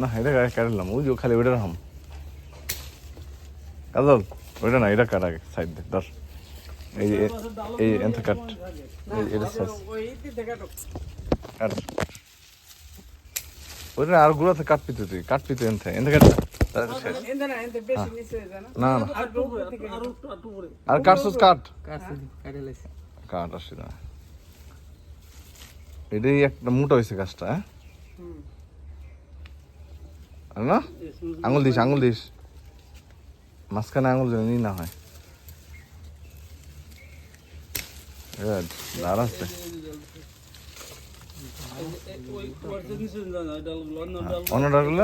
না এটা কাটলাম ওই যে খালি ওইটার হাম। কাজল ওইটা না এটা কাট আগে? সাইড দে ধর। এই এই এনতে কাট। এই এটা সাইজ কাট ওইটা আর গুলাতে কাটবি তো তুই কাটবি তো এনতে এনতে কাট শেষ। না না। আর উপরে থেকে আর কাটছস কাট কাট আসি না। এটাই একটা মোটা হয়েছে গাছটা হ্যাঁ? না? আঙুল দিস আঙুল দিস। মাঝখানে আঙুল যেন না হয়। Good. দাঁড়া আছে। ওই ওয়ার্ডে নিচে না না ডালগুলো অন্য ডাল অন্য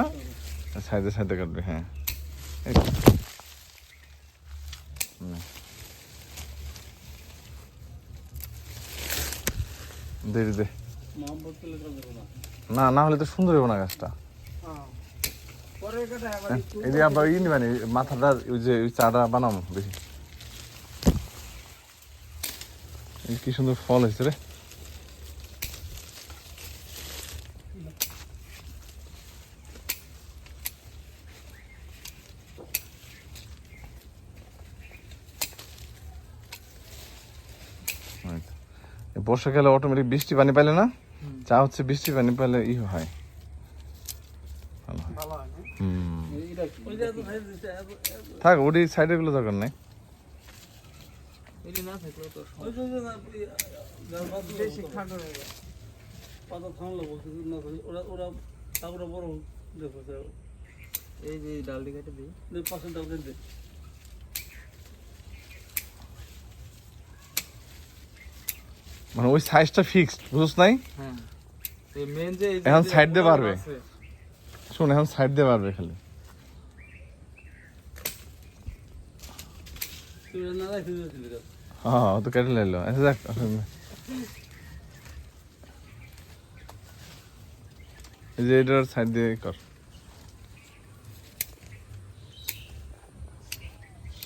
সাইডে সাইডে কাটবে হ্যাঁ। দে দে, না না হলে তো সুন্দর হবে না গাছটা। এই যে আবার ই নিবানি মাথাটা ওই যে ওই চাটা দেখি। এই কি সুন্দর ফল হয়েছে রে। বর্ষাকালে অটোমেটিক বৃষ্টি পানি পাইলে না? চা হচ্ছে বৃষ্টি পানি পাইলে ই হয়। থাক ওটি সাইডে গুলো দরকার নেই। এই যে ডালটি কেটে দিই। পার্সেন্ট ডাল কেটে দে। মানে ওই সাইজটা ফিক্সড বুঝছ নাই? হ্যাঁ। মেন যে এখন সাইড দিয়ে পারবে। শোন এখন সাইড দিয়ে পারবে খালি। হ্যাঁ তো কেটে লাইলো আচ্ছা যাক এই যে এটার সাইড দিয়ে কর।